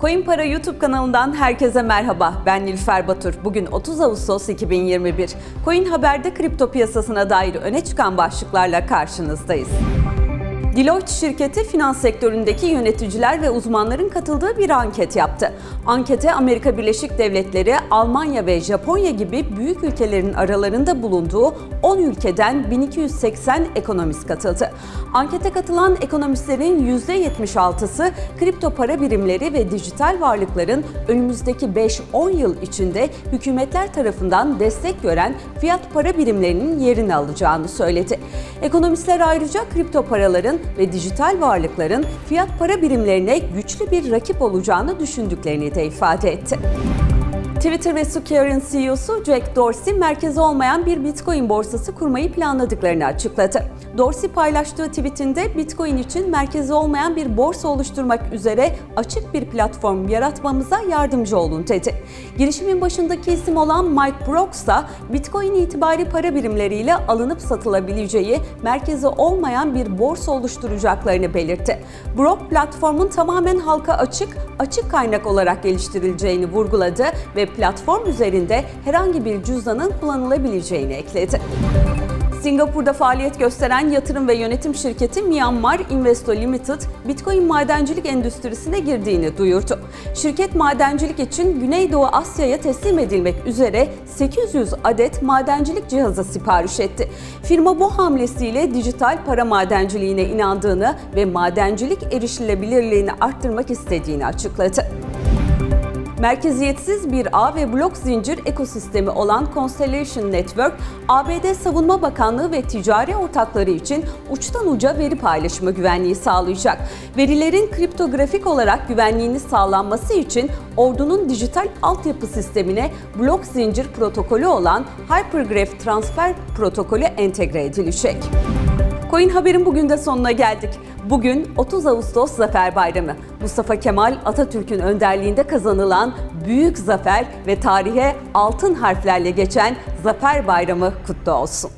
Coin Para YouTube kanalından herkese merhaba. Ben Nilüfer Batur. Bugün 30 Ağustos 2021. Coin Haber'de kripto piyasasına dair öne çıkan başlıklarla karşınızdayız. Deloitte şirketi finans sektöründeki yöneticiler ve uzmanların katıldığı bir anket yaptı. Ankete Amerika Birleşik Devletleri, Almanya ve Japonya gibi büyük ülkelerin aralarında bulunduğu 10 ülkeden 1280 ekonomist katıldı. Ankete katılan ekonomistlerin %76'sı kripto para birimleri ve dijital varlıkların önümüzdeki 5-10 yıl içinde hükümetler tarafından destek gören fiyat para birimlerinin yerini alacağını söyledi. Ekonomistler ayrıca kripto paraların ve dijital varlıkların fiyat para birimlerine güçlü bir rakip olacağını düşündüklerini de ifade etti. Twitter ve Square'ın CEO'su Jack Dorsey, merkezi olmayan bir Bitcoin borsası kurmayı planladıklarını açıkladı. Dorsey paylaştığı tweetinde Bitcoin için merkezi olmayan bir borsa oluşturmak üzere açık bir platform yaratmamıza yardımcı olun dedi. Girişimin başındaki isim olan Mike Brooks da Bitcoin itibari para birimleriyle alınıp satılabileceği merkezi olmayan bir borsa oluşturacaklarını belirtti. Brock platformun tamamen halka açık, açık kaynak olarak geliştirileceğini vurguladı ve platform üzerinde herhangi bir cüzdanın kullanılabileceğini ekledi. Singapur'da faaliyet gösteren yatırım ve yönetim şirketi Myanmar Investo Limited, Bitcoin madencilik endüstrisine girdiğini duyurdu. Şirket madencilik için Güneydoğu Asya'ya teslim edilmek üzere 800 adet madencilik cihazı sipariş etti. Firma bu hamlesiyle dijital para madenciliğine inandığını ve madencilik erişilebilirliğini arttırmak istediğini açıkladı. Merkeziyetsiz bir ağ ve blok zincir ekosistemi olan Constellation Network, ABD Savunma Bakanlığı ve ticari ortakları için uçtan uca veri paylaşımı güvenliği sağlayacak. Verilerin kriptografik olarak güvenliğini sağlanması için ordunun dijital altyapı sistemine blok zincir protokolü olan Hypergraph Transfer protokolü entegre edilecek. Coin Haber'in bugün de sonuna geldik. Bugün 30 Ağustos Zafer Bayramı. Mustafa Kemal Atatürk'ün önderliğinde kazanılan büyük zafer ve tarihe altın harflerle geçen Zafer Bayramı kutlu olsun.